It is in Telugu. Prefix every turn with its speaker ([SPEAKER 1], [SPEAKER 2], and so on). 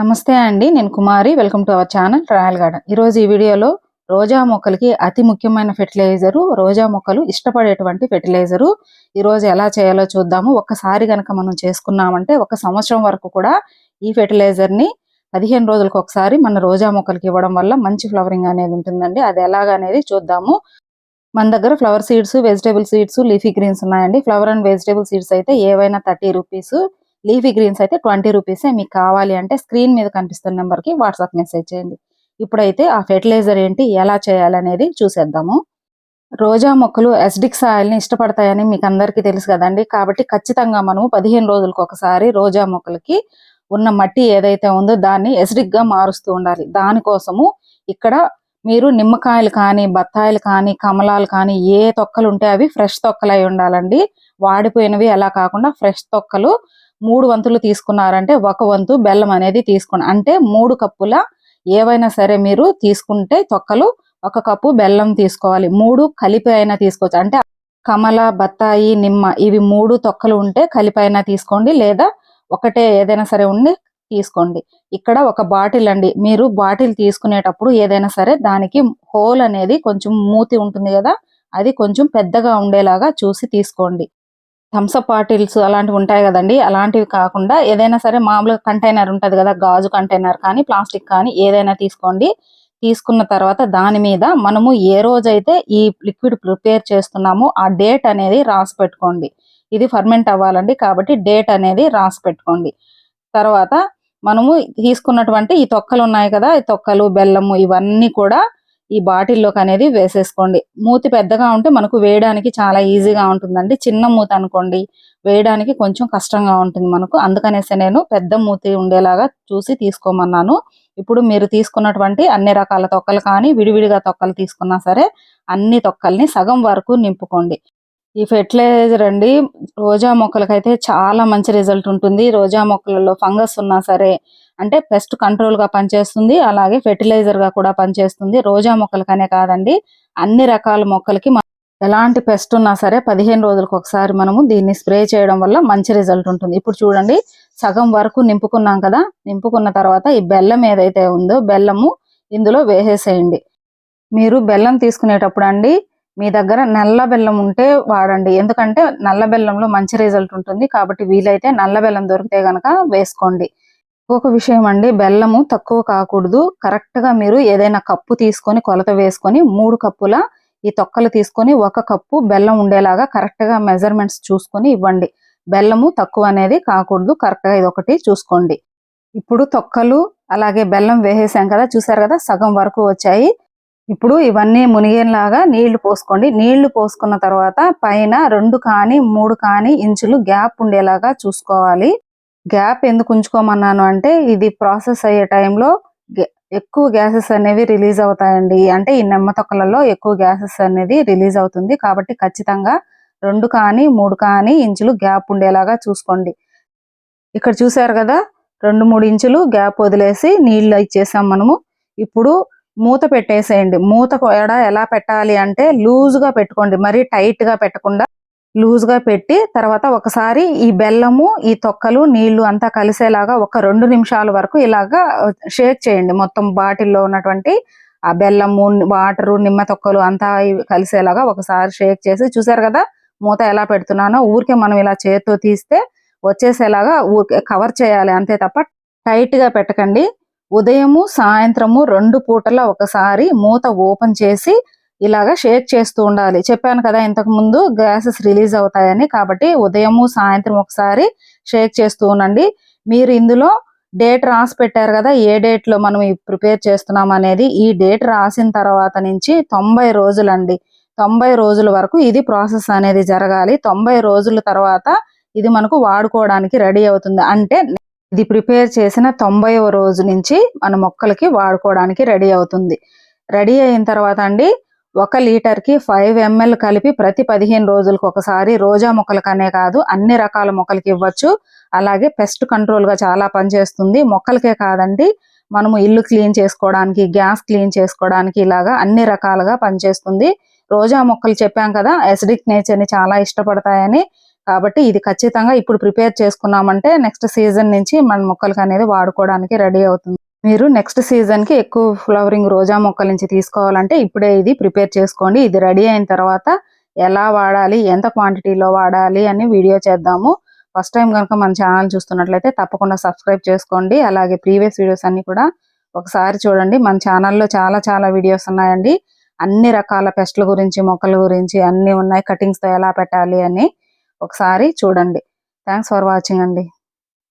[SPEAKER 1] నమస్తే అండి నేను Kumari. Welcome to our channel Royal Garden ఈరోజు ఈ వీడియోలో రోజా మొక్కలకి అతి ముఖ్యమైన ఫెర్టిలైజరు రోజా మొక్కలు ఇష్టపడేటువంటి ఫెర్టిలైజరు. ఈరోజు ఎలా చేయాలో చూద్దాము. ఒక్కసారి గనక మనం చేసుకున్నామంటే ఒక సంవత్సరం వరకు కూడా ఈ ఫెర్టిలైజర్ని పదిహేను రోజులకు ఒకసారి మన రోజా మొక్కలకి ఇవ్వడం వల్ల మంచి ఫ్లవరింగ్ అనేది ఉంటుందండి. అది ఎలాగనేది చూద్దాము. మన దగ్గర flower seeds vegetable seeds leafy greens ఉన్నాయండి. ఫ్లవర్ అండ్ వెజిటేబుల్ సీడ్స్ అయితే ఏవైనా థర్టీ రూపీస్ లీఫీ గ్రీన్స్ అయితే ట్వంటీ రూపీసే మీకు కావాలి అంటే స్క్రీన్ మీద కనిపిస్తున్న నెంబర్కి వాట్సాప్ మెసేజ్ చేయండి. ఇప్పుడైతే ఆ ఫెర్టిలైజర్ ఏంటి ఎలా చేయాలనేది చూసేద్దాము. రోజా మొక్కలు ఎస్డిక్ సాయిల్ని ఇష్టపడతాయని మీకు అందరికీ తెలుసు కదండి. కాబట్టి ఖచ్చితంగా మనము పదిహేను రోజులకు ఒకసారి రోజా మొక్కలకి ఉన్న మట్టి ఏదైతే ఉందో దాన్ని acidic గా మారుస్తూ ఉండాలి. దానికోసము ఇక్కడ మీరు నిమ్మకాయలు కానీ బత్తాయిలు కానీ కమలాలు కానీ ఏ తొక్కలు ఉంటే అవి ఫ్రెష్ తొక్కలు అయి ఉండాలండి. వాడిపోయినవి ఎలా కాకుండా ఫ్రెష్ తొక్కలు మూడు వంతులు తీసుకున్నారంటే ఒక వంతు బెల్లం అనేది తీసుకోండి. అంటే మూడు కప్పుల ఏవైనా సరే మీరు తీసుకుంటే తొక్కలు ఒక కప్పు బెల్లం తీసుకోవాలి. మూడు కలిపి అయినా తీసుకోవచ్చు. అంటే కమల బత్తాయి నిమ్మ ఇవి మూడు తొక్కలు ఉంటే కలిపి అయినా తీసుకోండి. లేదా ఒకటే ఏదైనా సరే ఉండి తీసుకోండి. ఇక్కడ ఒక బాటిల్ అండి. మీరు బాటిల్ తీసుకునేటప్పుడు ఏదైనా సరే దానికి హోల్ అనేది కొంచెం మూతి ఉంటుంది కదా అది కొంచెం పెద్దగా ఉండేలాగా చూసి తీసుకోండి. థమ్సప్ బాటిల్స్ అలాంటివి ఉంటాయి కదండి. అలాంటివి కాకుండా ఏదైనా సరే మామూలుగా కంటైనర్ ఉంటుంది కదా గాజు కంటైనర్ కానీ ప్లాస్టిక్ కానీ ఏదైనా తీసుకోండి. తీసుకున్న తర్వాత దాని మీద మనము ఏ రోజైతే ఈ లిక్విడ్ ప్రిపేర్ చేస్తున్నామో ఆ డేట్ అనేది రాసి పెట్టుకోండి. ఇది ఫర్మెంట్ అవ్వాలండి కాబట్టి డేట్ అనేది రాసి పెట్టుకోండి. తర్వాత మనము తీసుకున్నటువంటి ఈ తొక్కలు ఉన్నాయి కదా ఈ తొక్కలు బెల్లము ఇవన్నీ కూడా ఈ బాటిల్లోకి అనేది వేసేసుకోండి. మూతి పెద్దగా ఉంటే మనకు వేయడానికి చాలా ఈజీగా ఉంటుందండి. చిన్న మూత అనుకోండి వేయడానికి కొంచెం కష్టంగా ఉంటుంది మనకు. అందుకనేసి నేను పెద్ద మూతి ఉండేలాగా చూసి తీసుకోమన్నాను. ఇప్పుడు మీరు తీసుకున్నటువంటి అన్ని రకాల తొక్కలు కానీ విడివిడిగా తొక్కలు తీసుకున్నా సరే అన్ని తొక్కల్ని సగం వరకు నింపుకోండి. ఈ ఫెర్టిలైజర్ అండి రోజా మొక్కలకైతే చాలా మంచి రిజల్ట్ ఉంటుంది. రోజా మొక్కలలో ఫంగస్ ఉన్నా సరే అంటే పెస్ట్ కంట్రోల్గా పనిచేస్తుంది అలాగే ఫెర్టిలైజర్గా కూడా పనిచేస్తుంది. రోజా మొక్కలకనే కాదండి అన్ని రకాల మొక్కలకి ఎలాంటి పెస్ట్ ఉన్నా సరే పదిహేను రోజులకు ఒకసారి మనము దీన్ని స్ప్రే చేయడం వల్ల మంచి రిజల్ట్ ఉంటుంది. ఇప్పుడు చూడండి సగం వరకు నింపుకున్నాం కదా నింపుకున్న తర్వాత ఈ బెల్లం ఏదైతే ఉందో బెల్లము ఇందులో వేసేసేయండి. మీరు బెల్లం తీసుకునేటప్పుడు అండి మీ దగ్గర నల్ల బెల్లం ఉంటే వాడండి. ఎందుకంటే నల్ల బెల్లంలో మంచి రిజల్ట్ ఉంటుంది కాబట్టి వీలైతే నల్ల బెల్లం దొరికితే గనక వేసుకోండి. ఒక విషయం అండి బెల్లము తక్కువ కాకూడదు. కరెక్ట్గా మీరు ఏదైనా కప్పు తీసుకొని కొలత వేసుకొని మూడు కప్పుల ఈ తొక్కలు తీసుకొని ఒక కప్పు బెల్లం ఉండేలాగా కరెక్ట్గా మెజర్మెంట్స్ చూసుకొని ఇవ్వండి. బెల్లము తక్కువ అనేది కాకూడదు కరెక్ట్గా ఇది ఒకటి చూసుకోండి. ఇప్పుడు తొక్కలు అలాగే బెల్లం వేసేసాం కదా చూసారు కదా సగం వరకు వచ్చాయి. ఇప్పుడు ఇవన్నీ మునిగేలాగా నీళ్ళు పోసుకోండి. నీళ్ళు పోసుకున్న తర్వాత పైన రెండు కానీ మూడు కానీ ఇంచులు గ్యాప్ ఉండేలాగా చూసుకోవాలి. గ్యాప్ ఎందుకు ఉంచుకోమన్నాను అంటే ఇది ప్రాసెస్ అయ్యే టైంలో ఎక్కువ గ్యాసెస్ అనేవి రిలీజ్ అవుతాయండి. అంటే ఈ నెమ్మ తొక్కలలో ఎక్కువ గ్యాసెస్ అనేది రిలీజ్ అవుతుంది. కాబట్టి ఖచ్చితంగా రెండు కానీ మూడు కానీ ఇంచులు గ్యాప్ ఉండేలాగా చూసుకోండి. ఇక్కడ చూసారు కదా రెండు మూడు ఇంచులు గ్యాప్ వదిలేసి నీళ్ళు ఇచ్చేసాం మనము. ఇప్పుడు మూత పెట్టేసేయండి. మూత కూడా ఎలా పెట్టాలి అంటే లూజ్గా పెట్టుకోండి. మరీ టైట్గా పెట్టకుండా లూజ్గా పెట్టి తర్వాత ఒకసారి ఈ బెల్లము ఈ తొక్కలు నీళ్ళు అంతా కలిసేలాగా ఒక రెండు నిమిషాల వరకు ఇలాగా షేక్ చేయండి. మొత్తం బాటిల్లో ఉన్నటువంటి ఆ బెల్లము వాటరు నిమ్మ తొక్కలు అంతా కలిసేలాగా ఒకసారి షేక్ చేసి చూసారు కదా మూత ఎలా పెడుతున్నానో ఊరికే మనం ఇలా చేతితో తీస్తే వచ్చేసేలాగా ఊరికే కవర్ చేయాలి అంతే తప్ప టైట్గా పెట్టకండి. ఉదయము సాయంత్రము రెండు పూటల ఒకసారి మూత ఓపెన్ చేసి ఇలాగా షేక్ చేస్తూ ఉండాలి. చెప్పాను కదా ఇంతకు ముందు గ్యాసెస్ రిలీజ్ అవుతాయని. కాబట్టి ఉదయము సాయంత్రం ఒకసారి షేక్ చేస్తూ ఉండండి. మీరు ఇందులో డేట్ రాసి పెట్టారు కదా ఏ డేట్లో మనం ప్రిపేర్ చేస్తున్నాం అనేది ఈ డేట్ రాసిన తర్వాత నుంచి తొంభై రోజులండి. తొంభై రోజుల వరకు ఇది ప్రాసెస్ అనేది జరగాలి. తొంభై రోజుల తర్వాత ఇది మనకు వాడుకోవడానికి రెడీ అవుతుంది. అంటే ఇది ప్రిపేర్ చేసిన తొంభైవ రోజు నుంచి మన మొక్కలకి వాడుకోవడానికి రెడీ అవుతుంది. రెడీ అయిన తర్వాత అండి ఒక లీటర్కి ఫైవ్ ఎంఎల్ కలిపి ప్రతి పదిహేను రోజులకు ఒకసారి రోజా మొక్కలకనే కాదు అన్ని రకాల మొక్కలకి ఇవ్వచ్చు. అలాగే పెస్ట్ కంట్రోల్గా చాలా పనిచేస్తుంది మొక్కలకే కాదండి మనము ఇల్లు క్లీన్ చేసుకోవడానికి గ్యాస్ క్లీన్ చేసుకోవడానికి ఇలాగా అన్ని రకాలుగా పనిచేస్తుంది రోజా మొక్కలు చెప్పాం కదా ఎసిడిక్ నేచర్ని చాలా ఇష్టపడతాయని. కాబట్టి ఇది ఖచ్చితంగా ఇప్పుడు ప్రిపేర్ చేసుకున్నామంటే నెక్స్ట్ సీజన్ నుంచి మన మొక్కలకి అనేది వాడుకోవడానికి రెడీ అవుతుంది. మీరు నెక్స్ట్ సీజన్కి ఎక్కువ ఫ్లవరింగ్ రోజా మొక్కల నుంచి తీసుకోవాలంటే ఇప్పుడే ఇది ప్రిపేర్ చేసుకోండి. ఇది రెడీ అయిన తర్వాత ఎలా వాడాలి ఎంత క్వాంటిటీలో వాడాలి అని వీడియో చేద్దాము. ఫస్ట్ టైం కనుక మన ఛానల్ చూస్తున్నట్లయితే తప్పకుండా సబ్స్క్రైబ్ చేసుకోండి. అలాగే ప్రీవియస్ వీడియోస్ అన్ని కూడా ఒకసారి చూడండి. మన ఛానల్లో చాలా చాలా వీడియోస్ ఉన్నాయండి. అన్ని రకాల పెస్ట్ల గురించి మొక్కల గురించి అన్ని ఉన్నాయి. కటింగ్స్తో ఎలా పెట్టాలి అని ఒకసారి చూడండి. థ్యాంక్స్ ఫర్ వాచింగ్ అండి.